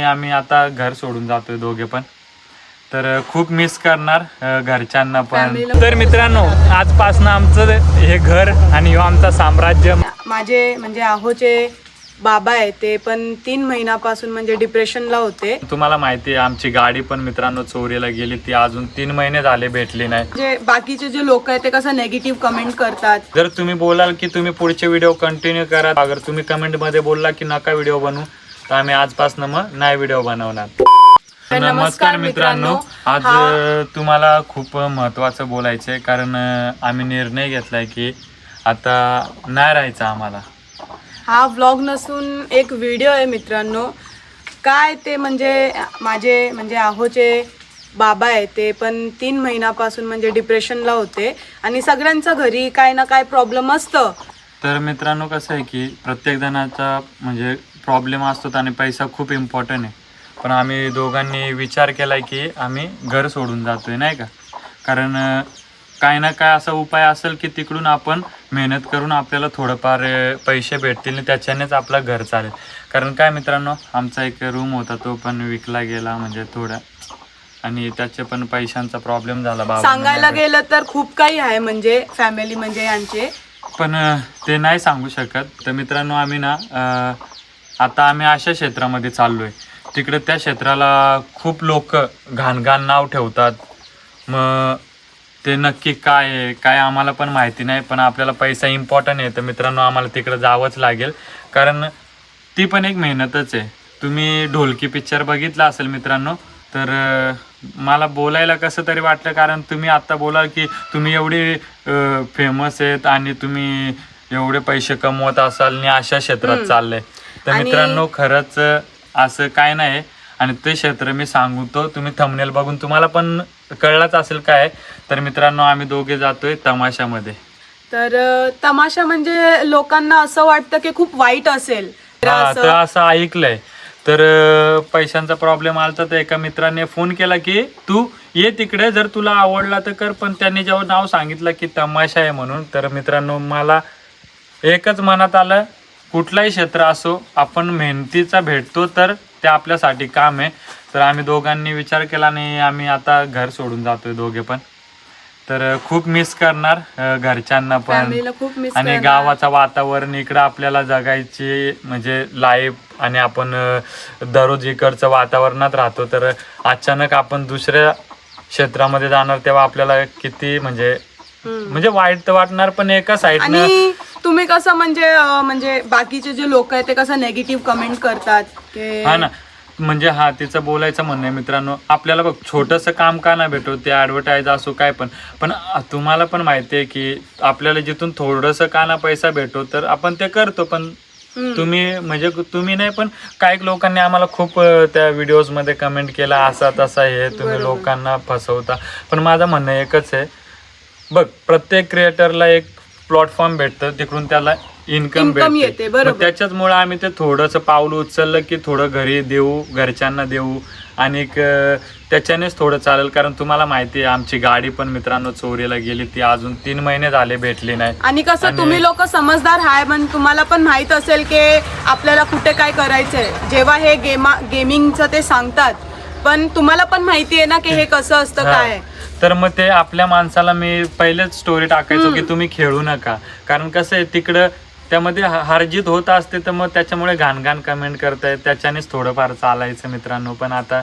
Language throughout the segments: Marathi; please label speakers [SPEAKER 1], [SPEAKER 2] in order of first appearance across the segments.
[SPEAKER 1] आणि आम्ही आता घर सोडून जातोय दोघे पण. तर खूप मिस करणार घरच्यांना पण. तर मित्रांनो आजपासनं आमचं हे घर आणि ह्यो आमचा साम्राज्य.
[SPEAKER 2] माझे म्हणजे आहोचे बाबा आहे ते पण तीन महिन्यापासून म्हणजे डिप्रेशनला होते.
[SPEAKER 1] तुम्हाला माहिती आहे आमची गाडी पण मित्रांनो चोरीला गेली. ती अजून तीन महिने झाले भेटली नाही.
[SPEAKER 2] म्हणजे बाकीचे जे लोक आहेत ते कसं नेगेटिव्ह कमेंट करतात.
[SPEAKER 1] जर तुम्ही बोलाल की तुम्ही पुढचे व्हिडिओ कंटिन्यू करा अगर तुम्ही कमेंटमध्ये बोलला की नका व्हिडिओ बनवू तर आम्ही आजपासून मग नाही व्हिडिओ बनवणार. नमस्कार मित्रांनो आज तुम्हाला खूप महत्वाचं बोलायचं आहे कारण आम्ही निर्णय घेतलाय की आता नाही राहायचं आम्हाला.
[SPEAKER 2] हा व्लॉग नसून एक व्हिडिओ आहे मित्रांनो. काय ते म्हणजे माझे म्हणजे आहोचे बाबा आहे ते पण तीन महिन्यापासून म्हणजे डिप्रेशनला होते. आणि सगळ्यांच्या घरी काय ना काय प्रॉब्लेम असतं.
[SPEAKER 1] तर मित्रांनो कसं आहे की प्रत्येक जणाचा म्हणजे प्रॉब्लेम असतो आणि पैसा खूप इम्पॉर्टंट आहे. पण आम्ही दोघांनी विचार केलाय की आम्ही घर सोडून जातोय नाही का? कारण काय ना काय असा उपाय असेल की तिकडून आपण मेहनत करून आपल्याला थोडंफार पैसे भेटतील आणि त्याच्यानेच आपलं घर चालेल. कारण काय मित्रांनो आमचा एक रूम होता तो पण विकला गेला म्हणजे थोडा. आणि त्याचे पण पैशांचा प्रॉब्लेम झाला बाबा.
[SPEAKER 2] सांगायला गेलं तर खूप काही आहे म्हणजे फॅमिली म्हणजे यांचे.
[SPEAKER 1] पण ते नाही सांगू शकत. तर मित्रांनो आम्ही ना आता आम्ही अशा क्षेत्रामध्ये चाललोय. तिकडे त्या क्षेत्राला खूप लोक घाण घाण नाव ठेवतात. मग ते नक्की काय आहे काय आम्हाला पण माहिती नाही पण आपल्याला पैसा इम्पॉर्टंट आहे. तर मित्रांनो आम्हाला तिकडे जावंच लागेल. कारण ती पण एक मेहनतच आहे. तुम्ही ढोलकी पिक्चर बघितला असेल मित्रांनो तर मला बोलायला कसं तरी वाटलं. कारण तुम्ही आता बोला की तुम्ही एवढे फेमस आहेत आणि तुम्ही एवढे पैसे कमवत असाल आणि अशा क्षेत्रात. चाललंय तर मित्रांनो खरंच असं काय नाही. आणि ते क्षेत्र मी सांगतो तुम्ही थंबनेल बघून तुम्हाला पण कळलंच असेल काय. तर मित्रांनो आम्ही दोघे जातोय तमाशामध्ये.
[SPEAKER 2] तर तमाशा म्हणजे लोकांना असं वाटतं की खूप वाईट असेल. तर
[SPEAKER 1] हा
[SPEAKER 2] असं-
[SPEAKER 1] तर असं ऐकलंय. तर पैशांचा प्रॉब्लेम आला तर एका मित्राने फोन केला की तू ये तिकडे जर तुला आवडला तर कर. पण त्यांनी जेव्हा नाव सांगितलं की तमाशा आहे म्हणून तर मित्रांनो मला एकच मनात आलं कुठलाही क्षेत्र असो आपण मेहनतीचा भेटतो तर ते आपल्यासाठी काम आहे. तर आम्ही दोघांनी विचार केला आणि आम्ही आता घर सोडून जातोय दोघे पण. तर खूप मिस करणार घरच्यांना पण. आणि गावाचं वातावरण इकडं आपल्याला जगायची म्हणजे लाईफ आणि आपण दररोज इकडचं वातावरणात राहतो. तर अचानक आपण दुसऱ्या क्षेत्रामध्ये जाणार तेव्हा आपल्याला किती म्हणजे म्हणजे वाईट तर वाटणार पण एका साईडनं
[SPEAKER 2] तुम्ही कसं म्हणजे अं, म्हणजे बाकीचे जे लोक आहेत ते कसं नेगेटिव्ह कमेंट करतात की
[SPEAKER 1] हा ना. म्हणजे हा तिचं बोलायचं म्हणणं आहे मित्रांनो. आपल्याला बघ छोटंसं काम का नाही भेटो ते ॲडव्हर्टाईज असो काय पण. पण आ- तुम्हाला पण माहिती आहे की आपल्याला जिथून थोडंसं का ना पैसा भेटो तर आपण ते करतो. पण
[SPEAKER 2] हम्म.
[SPEAKER 1] तुम्ही म्हणजे तुम्ही नाही पण काही लोकांनी आम्हाला खूप अ, त्या व्हिडिओजमध्ये कमेंट केला असा तसा हे तुम्ही
[SPEAKER 2] बरोबर.
[SPEAKER 1] लोकांना फसवता. पण माझं म्हणणं एकच आहे. बघ प्रत्येक क्रिएटरला एक प्लॅटफॉर्म भेटतं तिकडून त्याला इन्कम
[SPEAKER 2] येते,
[SPEAKER 1] भेटते.
[SPEAKER 2] बरोबर.
[SPEAKER 1] मग त्याच्याचमुळे आम्ही ते थोडंसं पाऊल उचललं की थोडं घरी देऊ घरच्यांना देऊ. आणि त्याच्यानेच थोडं चालेल कारण तुम्हाला माहिती आहे आमची गाडी पण मित्रांनो चोरीला गेली ती अजून तीन महिने झाले भेटली नाही.
[SPEAKER 2] आणि कसं
[SPEAKER 1] आणि-
[SPEAKER 2] तुम्ही लोक समजदार आहे पण तुम्हाला पण माहीत असेल की आपल्याला कुठे काय करायचंय. जेव्हा हे गेमा गेमिंगचं ते सांगतात पण तुम्हाला पण माहिती आहे ना की हे कसं असतं
[SPEAKER 1] हा.
[SPEAKER 2] काय
[SPEAKER 1] तर मग ते आपल्या माणसाला मी पहिलेच स्टोरी टाकायचो की तुम्ही खेळू नका. कारण कसं आहे तिकडं त्यामध्ये हारजीत होत असते तर मग त्याच्यामुळे घाण घाण कमेंट करतायत. त्याच्यानेच थोडंफार चालायचं मित्रांनो. पण आता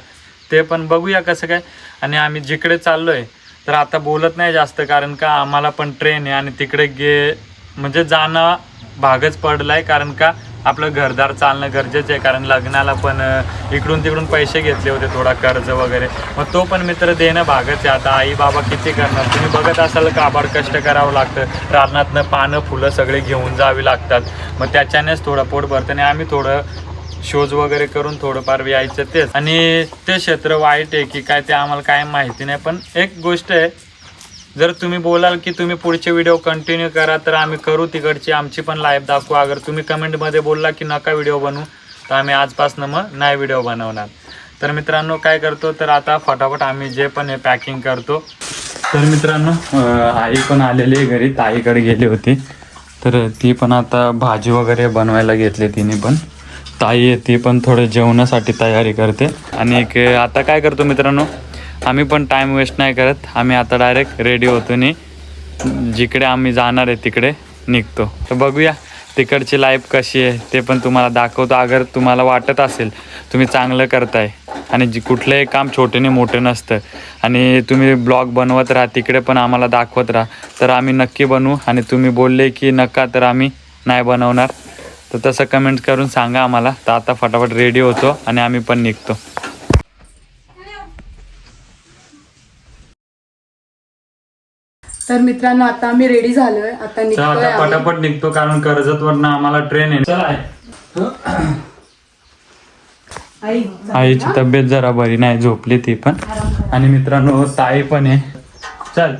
[SPEAKER 1] ते पण बघूया कसं काय. आणि आम्ही जिकडे चाललोय तर आता बोलत नाही जास्त कारण का आम्हाला पण ट्रेन आहे आणि तिकडे गे म्हणजे जाणं भागच पडलाय. कारण का आपलं घरदार चालणं गरजेचं आहे कारण लग्नाला पण इकडून तिकडून पैसे घेतले होते थोडा कर्ज वगैरे. मग तो पण मित्र देणं भागच आहे. आता आई बाबा किती करणार? तुम्ही बघत असाल काबाड कष्ट करावं लागतं. रानातनं पानं फुलं सगळे घेऊन जावी लागतात. मग त्याच्यानेच थोडं पोट भरतं आणि आम्ही थोडं शोज वगैरे करून थोडंफार यायचं तेच. आणि ते क्षेत्र वाईट आहे की काय ते आम्हाला काय माहिती नाही पण एक गोष्ट आहे जर तुम्ही बोलाल की तुम्ही पुढचे व्हिडिओ कंटिन्यू करा तर आम्ही करू तिकडची. आमची पण लाईव्ह दाखवू. अगर तुम्ही कमेंटमध्ये बोलला की नका व्हिडिओ बनवू तर आम्ही आजपासनं मग नाही व्हिडिओ बनवणार. तर मित्रांनो काय करतो? तर आता फटाफट आम्ही जे पण हे पॅकिंग करतो. तर मित्रांनो आई पण आलेली आहे घरी. ताईकडे गेली होती. तर ती पण आता भाजी वगैरे बनवायला घेतली तिने पण. ताई आहे ती पण थोडं जेवणासाठी तयारी करते. आणि एक आता काय करतो मित्रांनो? आम्ही पण टाईम वेस्ट नाही करत. आम्ही आता डायरेक्ट रेडी होतो आणि जिकडे आम्ही जाणार आहे तिकडे निघतो. तर बघूया तिकडची लाईफ कशी आहे ते पण तुम्हाला दाखवतो. अगर तुम्हाला वाटत असेल तुम्ही चांगलं करताय. आणि जी कुठलंही काम छोटेने मोठं नसतं. आणि तुम्ही ब्लॉग बनवत राहा तिकडे पण आम्हाला दाखवत राहा. तर आम्ही नक्की बनवू. आणि तुम्ही बोलले की नका तर आम्ही नाही बनवणार. तर तसं कमेंट करून सांगा आम्हाला. तर आता फटाफट रेडी होतो आणि आम्ही पण निघतो.
[SPEAKER 2] तर मित्रांनो आता आम्ही रेडी झालोय. आता निघतोय
[SPEAKER 1] आता
[SPEAKER 2] आम्ही.
[SPEAKER 1] पटापट निघतो कारण कर्जतवरनं आम्हाला ट्रेन आहे. चला
[SPEAKER 2] आई.
[SPEAKER 1] आईची तब्येत जरा बरी नाही झोपली ती पण. आणि मित्रांनो साई पण आहे. चल.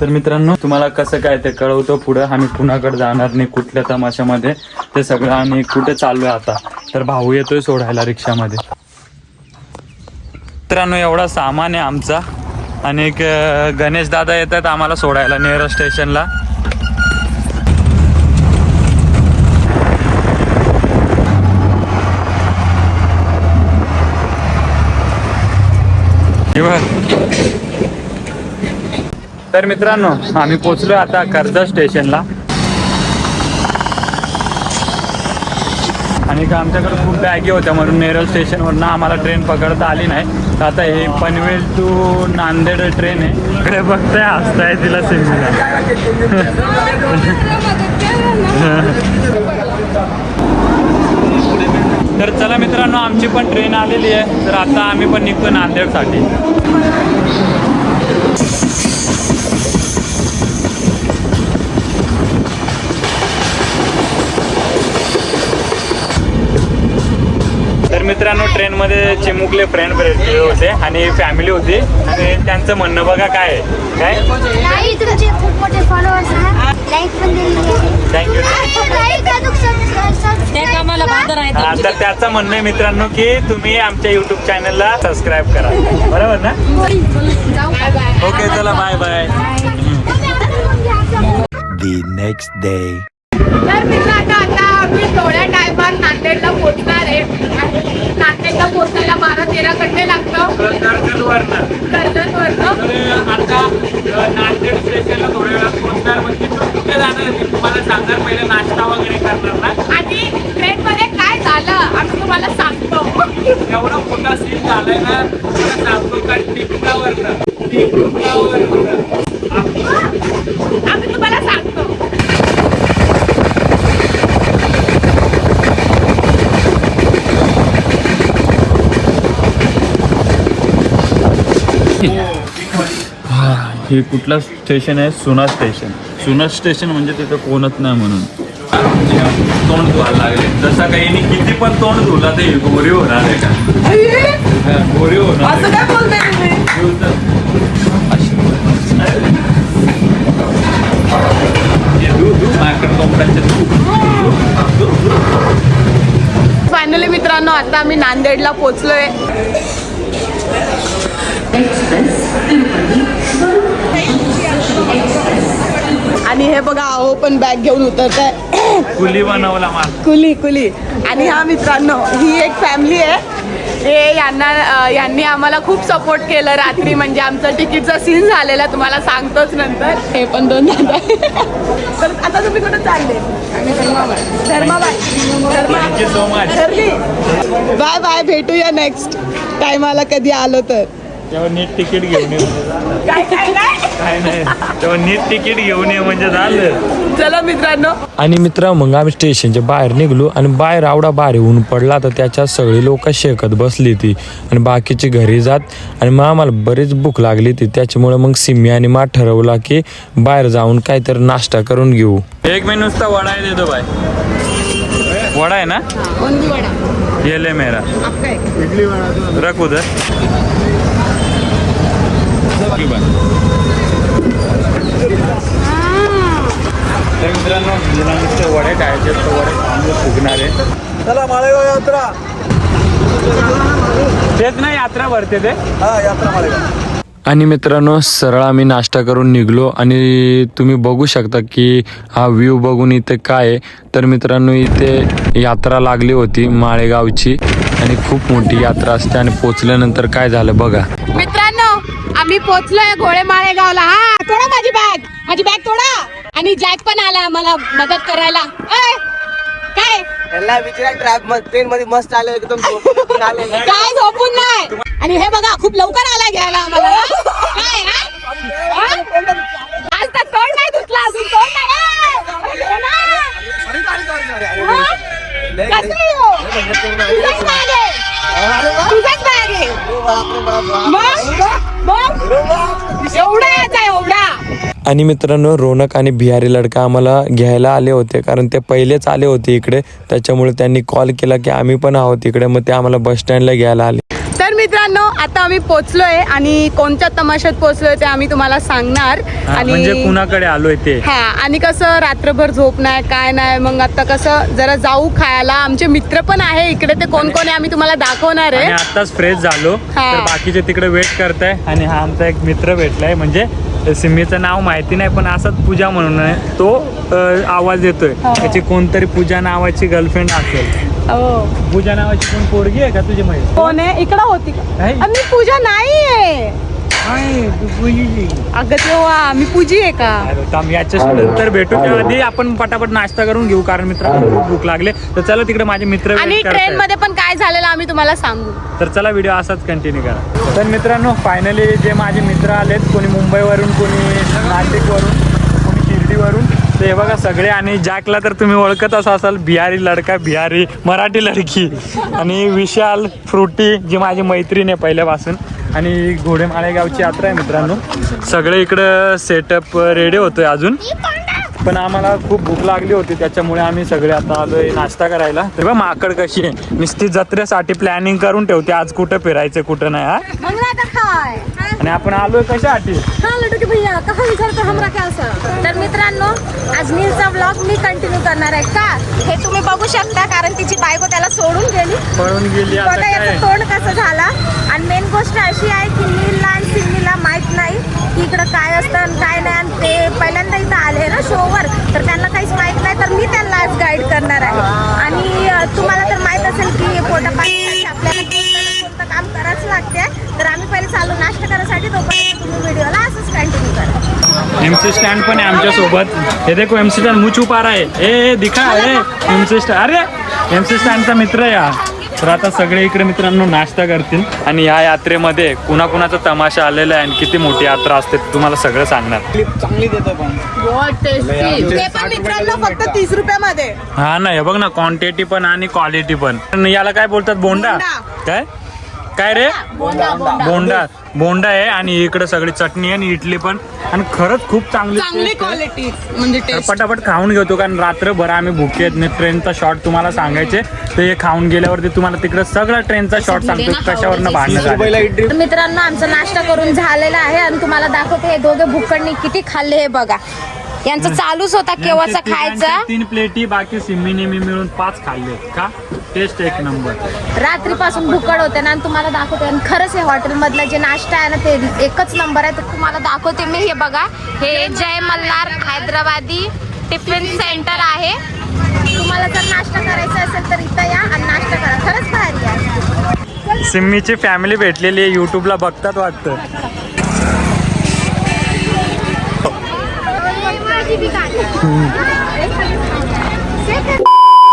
[SPEAKER 1] तर मित्रांनो तुम्हाला कसं काय ते कळवतो पुढं. आम्ही कुणाकडे जाणार नाही कुठल्या तमाशामध्ये. ते सगळं आम्ही कुठे चाललोय आता? तर भाऊ येतोय सोडायला रिक्षामध्ये. मित्रांनो एवढा सामान आहे आमचा. आणि एक गणेश दादा येतात आम्हाला सोडायला नेर स्टेशनला. तर मित्रांनो आम्ही पोचलोय आता कर्जत स्टेशनला. आणि आमच्याकडे खूप बॅगी होत्या म्हणून नेरळ स्टेशनवरनं आम्हाला ट्रेन पकडता आली नाही. आता हे पनवेल टू नांदेड ट्रेन आहे. इकडे बघताय हसताय तिला सिंधीला तर चला मित्रांनो आमची पण ट्रेन आलेली आहे. तर आता आम्ही पण निघतो नांदेडसाठी तर मित्रांनो ट्रेनमध्ये चिमुकले फ्रेंड भेटले होते आणि फॅमिली होती. आणि त्यांचं म्हणणं बघा काय आहे. काय? थँक्यू तर त्याचं म्हणणं आहे मित्रांनो की तुम्ही आमच्या युट्यूब चॅनलला सबस्क्राईब करा. बरोबर ना? ओके चला bye bye
[SPEAKER 3] the next day.
[SPEAKER 2] तर मित्रांनो आता आम्ही थोड्या टायमात नांदेडला पोहोचणार आहे. आणि नांदेडला पोहोचायला बारा तेरा घंटे लागतं कर्जत वरनं
[SPEAKER 1] आता नांदेड स्टेशनला थोड्या वेळात पोहोचणार म्हणजे कुठे जाणार मी तुम्हाला सांगणार पहिले नाश्ता वगैरे करणार ना?
[SPEAKER 2] आणि ट्रेन मध्ये काय झालं आम्ही तुम्हाला सांगतो.
[SPEAKER 1] एवढा मोठा सीन झालाय ना सांगतो का टिपणावरनं टिपणावरनं
[SPEAKER 2] आम्ही तुम्हाला सांगतो
[SPEAKER 1] हे कुठलं स्टेशन आहे? सुना स्टेशन. सुना स्टेशन म्हणजे तिथं कोणच नाही म्हणून. तोंड धुवायला लागले. जसं काही किती पण तोंड धुला ते गोरी होणार आहे का? हा, गोरी होणार
[SPEAKER 2] असं काय बोलताय तुम्ही? फायनली मित्रांनो आता आम्ही नांदेडला पोहोचलोय. आणि हे बघा अहो पण बॅग घेऊन उतरत आहे
[SPEAKER 1] कुली बनवला
[SPEAKER 2] कुली कुली. आणि हा मित्रांनो ही एक फॅमिली आहे. हे यांना यांनी आम्हाला खूप सपोर्ट केलं रात्री. म्हणजे आमचं तिकीटचा सीन झालेला तुम्हाला सांगतोच नंतर. हे पण दोन दादा तर आता तुम्ही कुठे चालले? धर्माबाई ठरली बाय बाय. भेटूया नेक्स्ट टायमाला कधी आलो तर.
[SPEAKER 1] तेव्हा नीट तिकीट घेऊन ये.
[SPEAKER 2] काय काय काय?
[SPEAKER 1] काय नाही. तेव्हा नीट तिकीट घेऊन ये म्हणजे झालं.
[SPEAKER 2] चला मित्रांनो.
[SPEAKER 4] आणि मित्र मग आम्ही स्टेशनच्या बाहेर निघलो आणि बाहेर आवडा भारी ऊन पडला तर त्याच्यात सगळी लोक शेकत बसली ती आणि बाकीची घरी जात आणि मग आम्हाला बरीच भूक लागली ती. त्याच्यामुळे मग सिमी आणि मा ठरवला की बाहेर जाऊन काहीतरी नाश्ता करून घेऊ.
[SPEAKER 1] एक मी नुसता वडा आहे देतो बाय वडा आहे ना? ये ले मेरा. रख उधर तर मित्रांनो जिला नुसते वडे खायचे तर वडे चांगले फुगणार. आहे
[SPEAKER 5] चला माळेगाव यात्रा.
[SPEAKER 1] तेच ना यात्रा भरते ते.
[SPEAKER 5] हा यात्रा माळेगाव.
[SPEAKER 4] आणि मित्रांनो सरळ आम्ही नाश्ता करून निघलो आणि तुम्ही बघू शकता की हा व्ह्यू बघून इथे काय आहे. तर मित्रांनो इथे यात्रा लागली होती माळेगावची आणि खूप मोठी यात्रा असते आणि पोचल्यानंतर काय झालं बघा.
[SPEAKER 2] आम्ही पोहोचलोय घोडे माळेगावला हा तोडा माझी बॅग माझी बॅग तोडा आणि जॅक पण आला मला मदत करायला ऐ, काय
[SPEAKER 6] त्याला विचारा ट्रॅप ट्रेन मध्ये मस्त आले एकदम झोपून आले
[SPEAKER 2] काय झोपून नाही आणि हे बघा खूप लवकर आला घ्यायला आम्हाला हा? काय हा? हा? आज तर तोंड नाही धुतला अजून तोंड नाही हा? कसं आहे हो?
[SPEAKER 4] आणि मित्रांनो रोनक आणि बिहारी लडका आम्हाला घ्यायला आले होते कारण ते पहिलेच आले होते इकडे. त्याच्यामुळे त्यांनी कॉल केला की आम्ही पण आहोत इकडे मग ते आम्हाला बस स्टँडला घ्यायला आले.
[SPEAKER 2] तर मित्रांनो आता आम्ही पोचलोय आणि कोणत्या तमाशात पोचलोय ते आम्ही तुम्हाला सांगणार.
[SPEAKER 1] हा, म्हणजे कुणाकडे आलोय ते?
[SPEAKER 2] हा आणि कसं रात्रभर झोप नाही काय नाही मग आता कसं जरा जाऊ खायला. आमचे मित्र पण आहे इकडे ते कोण कोण आहे आम्ही तुम्हाला दाखवणार
[SPEAKER 1] आणि
[SPEAKER 2] आहे
[SPEAKER 1] आताच फ्रेश झालो.
[SPEAKER 2] हा.
[SPEAKER 1] तर बाकीचे तिकडे वेट करताय आणि हा आमचा एक मित्र भेटलाय म्हणजे सिमीचं नाव माहिती नाही पण असाच पूजा म्हणून आहे. तो आवाज येतोय त्याची कोणतरी पूजा नावाची गर्लफ्रेंड असेल.
[SPEAKER 2] हो.
[SPEAKER 1] पूजा नावाची कोण पोरगी आहे का तुझी माहिती
[SPEAKER 2] कोण आहे? इकडं होती का मी पूजा नाहीये. अगं तेव्हा मी पूजी आहे का?
[SPEAKER 1] याच्या नंतर भेटू. त्या आधी आपण पटापट नाश्ता करून घेऊ कारण मित्रांनो खूप भूक लागले. तर चला तिकडे माझे मित्र
[SPEAKER 2] आणि
[SPEAKER 1] wait
[SPEAKER 2] ट्रेन. मध्ये पण काय झालेलं आम्ही तुम्हाला सांगू.
[SPEAKER 1] तर चला व्हिडिओ असाच कंटिन्यू करा. तर मित्रांनो फायनली जे माझे मित्र आलेत कोणी मुंबईवरून कोणी नाशिकवरून कोणी शिर्डीवरून तर हे बघा सगळे आणि जॅकला तर तुम्ही ओळखतच असाल बिहारी लडका बिहारी मराठी लडकी. आणि विशाल फ्रुटी जी माझी मैत्रीण आहे पहिल्यापासून आणि घोडे माळेगावची यात्रा आहे मित्रांनो. सगळे इकडं सेटअप रेडी होतोय अजून. पण आम्हाला खूप भूक लागली होती त्याच्यामुळे आम्ही सगळे आता आलोय नाश्ता करायला. तर बघ माकड कशी आहे. नुसती जत्रेसाठी प्लॅनिंग करून ठेवते आज कुठं फिरायचं कुठं नाही हा? आणि आपण आलोय कशासाठी
[SPEAKER 7] हा लटके भैया कहा विचारतो हमरा क्या असं तर मित्रांनो आज नीलचा ब्लॉग मी कंटिन्यू करणार आहे. का? हे तुम्ही बघू शकता कारण तिची बायको त्याला सोडून गेली.
[SPEAKER 1] पळून गेली आता
[SPEAKER 7] बघा
[SPEAKER 1] काय?
[SPEAKER 7] याचं तोंड कसं झाला. आणि मेन गोष्ट अशी आहे की नीलला आणि सिम्मीला माहीत नाही की इकडं काय असतं आणि काय नाही. आणि ते पहिल्यांदा इथं आले ना शोवर तर त्यांना काहीच माहीत नाही. तर मी त्यांना आज गाईड करणार आहे. आणि अं, तुम्हाला तर माहीत असेल की पोटा पाण्यासाठी आपल्याला कोणतं ना कोणतं काम करावंच लागते तर आम्ही पहिले चालू नाश्ता करायसाठी तोपर्यंत तुम्ही व्हिडिओला असंच कंटिन्यू करा.
[SPEAKER 1] एमसी स्टँड पण आहे आमच्यासोबत. हे देखो एमसी स्टँड मुच उपारा आहे. ए ए, दिखा ए एमसी स्टँड अरे एमसी स्टँडचा मित्र आहे हा. तर आता सगळे इकडे मित्रांनो नाश्ता करतील. आणि या यात्रेमध्ये कुणाकुणाचा तमाशा आलेला आहे आणि किती मोठी यात्रा असते तुम्हाला सगळं सांगणार.
[SPEAKER 6] चांगली देतो पण.
[SPEAKER 2] ते पण मित्रांनो फक्त तीस रुपयामध्ये.
[SPEAKER 1] हा ना हे बघ ना क्वांटिटी पण आणि क्वालिटी पण. आणि याला काय बोलतात बोंडा. काय? काय रे? बोंडा बोंडा. आहे आणि इकडे सगळी चटणी आहे आणि इडली पण. आणि खरंच खूप चांगली
[SPEAKER 2] चांगली
[SPEAKER 1] taste आहे.
[SPEAKER 2] क्वालिटी म्हणजे
[SPEAKER 1] तर
[SPEAKER 2] टेस्ट
[SPEAKER 1] पटापट खाऊन घेतो कारण रात्रभर आम्ही भुके आहेत. नाही ट्रेनचा शॉट तुम्हाला सांगायचे. तर हे खाऊन गेल्यावरती तुम्हाला तिकडे सगळा ट्रेनचा शॉट सांगतो कशावरनं भांडणं
[SPEAKER 6] रुपयाला
[SPEAKER 1] झालं
[SPEAKER 6] इडली.
[SPEAKER 7] तर मित्रांनो आमचा नाश्ता करून झालेला आहे आणि तुम्हाला दाखवते हे दोघे भुक्कडनी किती खाल्ले हे बघा. यांचं चालूच होता केव्हाचा
[SPEAKER 1] यांचे-
[SPEAKER 7] खायचा?
[SPEAKER 1] यांचे तीन प्लेटी बाकी सिम्मी नेहमी मिळून पाच खाल्ले का? टेस्ट एक नंबर.
[SPEAKER 7] रात्रीपासून भुकड होते ना आणि तुम्हाला दाखवते. आणि खरंच हे हॉटेलमधलं जे नाश्ता आहे ना ते एकच नंबर आहे. तर तुम्हाला दाखवते मी. हे बघा. हे जय मल्हार हैदराबादी टिफिन सेंटर आहे. तुम्हाला जर नाश्ता करायचा असेल तर इथं या आणि नाश्ता करा. खरंच भारी आहे.
[SPEAKER 1] सिम्मीची फॅमिली भेटलेली आहे. युट्यूबला बघतात वाटतं.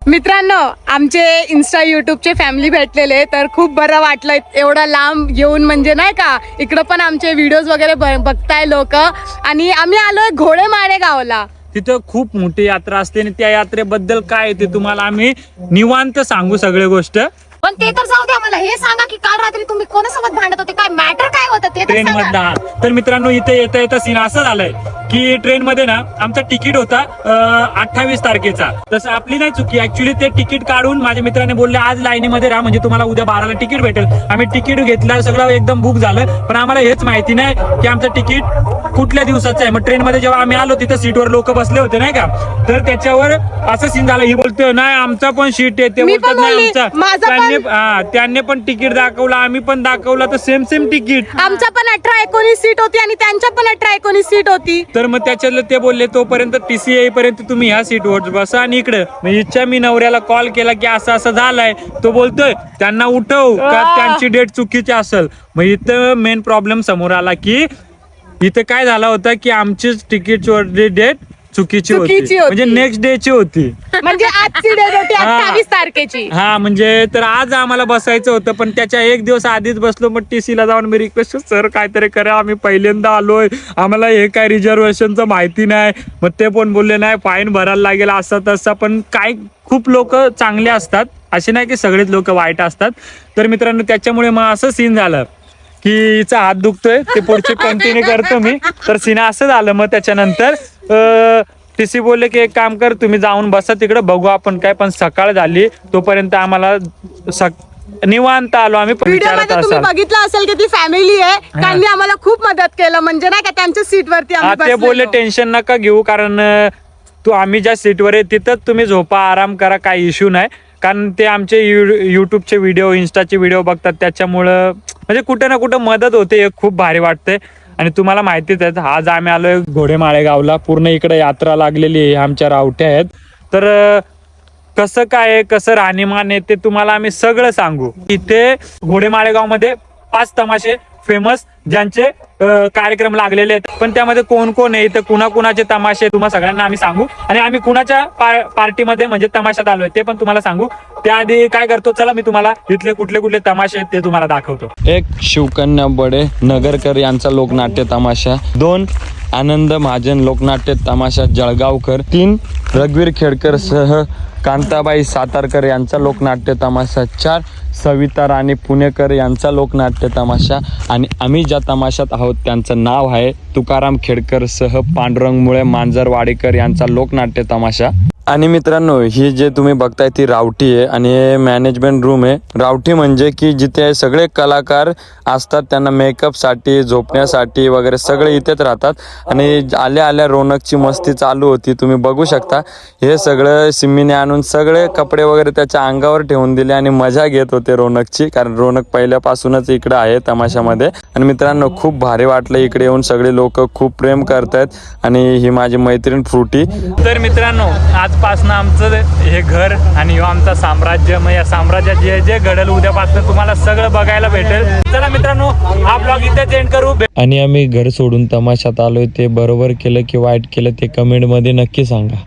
[SPEAKER 2] मित्रांनो आमचे इन्स्टा युट्यूबचे फॅमिली भेटलेले तर खूप बरं वाटलं. एवढा लांब येऊन म्हणजे नाही का इकडं पण आमचे व्हिडिओज वगैरे बघताय लोक. आणि आम्ही आलोय घोडेमारे गावला
[SPEAKER 1] तिथं खूप मोठी यात्रा असते आणि त्या यात्रेबद्दल काय आहे ते तुम्हाला आम्ही निवांत सांगू सगळे गोष्ट.
[SPEAKER 7] पण ते तर जाऊ द्या मला हे सांगा की काल रात्री तुम्ही कोणासोबत भांडत होते? काय मॅटर काय होतं? ते तर
[SPEAKER 1] ट्रेन
[SPEAKER 7] सांगा.
[SPEAKER 1] मधला तर मित्रांनो इथे येता येता सीन असं झालंय की ट्रेन मध्ये ना आमचा तिकीट होता अठ्ठावीस तारखेचा. तसं आपली नाही चुकी. ऍक्च्युली ते तिकीट काढून माझ्या मित्राने बोलले आज लाईनीमध्ये राहा म्हणजे तुम्हाला उद्या बाराला तिकीट भेटेल. आम्ही तिकीट घेतलं सगळं एकदम बुक झालं पण आम्हाला हेच माहिती नाही की आमचं तिकीट कुठल्या दिवसाचं आहे. मग ट्रेन मध्ये जेव्हा आम्ही आलो तिथं सीटवर लोक बसले होते नाही का? तर त्याच्यावर असं सीन झालं. ही बोलतोय नाही आमचा पण सीट आहे. ते
[SPEAKER 2] मी पण
[SPEAKER 1] बोलतात नाही
[SPEAKER 2] बोलली,
[SPEAKER 1] आमचा
[SPEAKER 2] माझा पण-
[SPEAKER 1] त्यांनी हा त्यांनी पण तिकीट दाखवलं आम्ही पण दाखवलं तर सेम सेम तिकीट.
[SPEAKER 2] आमच्या पण अठरा एकोणीस सीट होती आणि त्यांच्या पण अठरा एकोणीस सीट होती.
[SPEAKER 1] तर मग त्याच्यातलं ते बोलले तोपर्यंत टीसी येईपर्यंत तुम्ही ह्या सीटवर बसा आणि इकडं. मग इच्छा मी नवऱ्याला कॉल केला की असं असं झालंय. तो बोलतोय त्यांना उठव का त्यांची डेट चुकीची असेल. मग इथं मेन प्रॉब्लेम समोर आला की इथं काय झाला होता की आमचीच तिकीटची डेट चुकीची होती.
[SPEAKER 2] चुकीची होती.
[SPEAKER 1] म्हणजे नेक्स्ट डे ची होती.
[SPEAKER 2] म्हणजे आजची डेट होती
[SPEAKER 1] हा.
[SPEAKER 2] अठ्ठावीस तारखेची.
[SPEAKER 1] हा म्हणजे तर आज आम्हाला बसायचं होतं पण त्याच्या एक दिवस आधीच बसलो मग टी ला जाऊन मी रिक्वेस्ट सर काहीतरी करा आम्ही पहिल्यांदा आलोय. आम्हाला हे काय रिझर्वेशनचं माहिती नाही. मग ते पण बोलले नाही फाईन भरायला लागेल असा तसा. पण काय खूप लोक चांगले असतात. असे नाही की सगळेच लोक वाईट असतात. तर मित्रांनो त्याच्यामुळे मग असं सीन झालं की हिचा हात दुखतोय. ते पुढचे कंटिन्यू करतो मी. तर सीन असं झालं मग त्याच्यानंतर टी सी बोलले की एक काम कर तुम्ही जाऊन बसा तिकडे बघू आपण काय पण सकाळ झाली तोपर्यंत आम्हाला सक- निवांत आलो आम्ही
[SPEAKER 2] व्हिडिओमध्ये तुम्ही बघितलं असेल की ती फॅमिली आहे त्यांनी आम्हाला खूप मदत केलं म्हणजे नाही का त्यांच्या सीट वरती आम्ही
[SPEAKER 1] ते बोलले. टेन्शन नका घेऊ कारण तू आम्ही ज्या सीटवर आहे तिथंच तुम्ही झोपा आराम करा काही इश्यू नाही. कारण ते आमचे युट्यूबचे व्हिडिओ इन्स्टाचे व्हिडिओ बघतात त्याच्यामुळं म्हणजे कुठे ना कुठं मदत होते हे खूप भारी वाटते आणि तुम्हाला माहितीच आहे आज आम्ही आलोय घोडेमाळे गावला पूर्ण इकडे यात्रा लागलेली आहे आमच्या रावट्या आहेत. तर कसं काय कसं राहणीमान आहे ते तुम्हाला आम्ही सगळं सांगू. इथे घोडेमाळेगावमध्ये पाच तमाशे फेमस ज्यांचे कार्यक्रम लागलेले आहेत. पण त्यामध्ये कोण कोण आहे? इथं कुणा कुणाचे तमाशे तुम्हाला सगळ्यांना आम्ही सांगू. आणि आम्ही कुणाच्या पार्टीमध्ये म्हणजे तमाशात आलोय ते पण तुम्हाला सांगू. त्याआधी काय करतो? चला मी तुम्हाला इथले कुठले कुठले तमाशे आहेत ते तुम्हाला दाखवतो.
[SPEAKER 4] एक शिवकन्या बडे नगरकर यांचा लोकनाट्य तमाशा. दोन आनंद महाजन लोकनाट्य तमाशा जळगावकर. तीन रघुवीर खेडकर सह कांताबाई सातारकर यांचा लोकनाट्य तमाशा. चार सविता राणी पुणेकर यांचा लोकनाट्य तमाशा. आणि आम्ही ज्या तमाशात आहोत. त्यांचं नाव आहे तुकाराम खेडकर सह पांडुरंग मुळे मांजर वाडेकर यांचा लोकनाट्य तमाशा. आणि मित्रांनो ही जे तुम्ही बघताय ती रावटी आहे आणि हे मॅनेजमेंट रूम आहे. रावटी म्हणजे की जिथे सगळे कलाकार असतात त्यांना मेकअपसाठी झोपण्यासाठी वगैरे सगळे इथेच राहतात. आणि आल्या आल्या रोनकची मस्ती चालू होती तुम्ही बघू शकता. हे सगळं सिम्मीने आणून सगळे कपडे वगैरे त्याच्या अंगावर ठेवून दिले आणि मजा घेत होते रोनकची कारण रोनक पहिल्यापासूनच इकडे आहे तमाशामध्ये. आणि मित्रांनो खूप भारी वाटलं इकडे येऊन सगळे लोक खूप प्रेम करतायत. आणि ही माझी मैत्रीण फ्रुटी.
[SPEAKER 1] तर मित्रांनो आजपासनं आमचं हे घर आणि ह्यो आमचा साम्राज्य. मग या साम्राज्यात जे जे घडेल उद्यापासून तुम्हाला सगळं बघायला भेटेल. चला मित्रांनो हा ब्लॉग इथेच एंड करू.
[SPEAKER 4] आणि आम्ही घर सोडून तमाशात आलोय ते बरोबर केलं की वाईट केलं ते कमेंटमध्ये नक्की सांगा.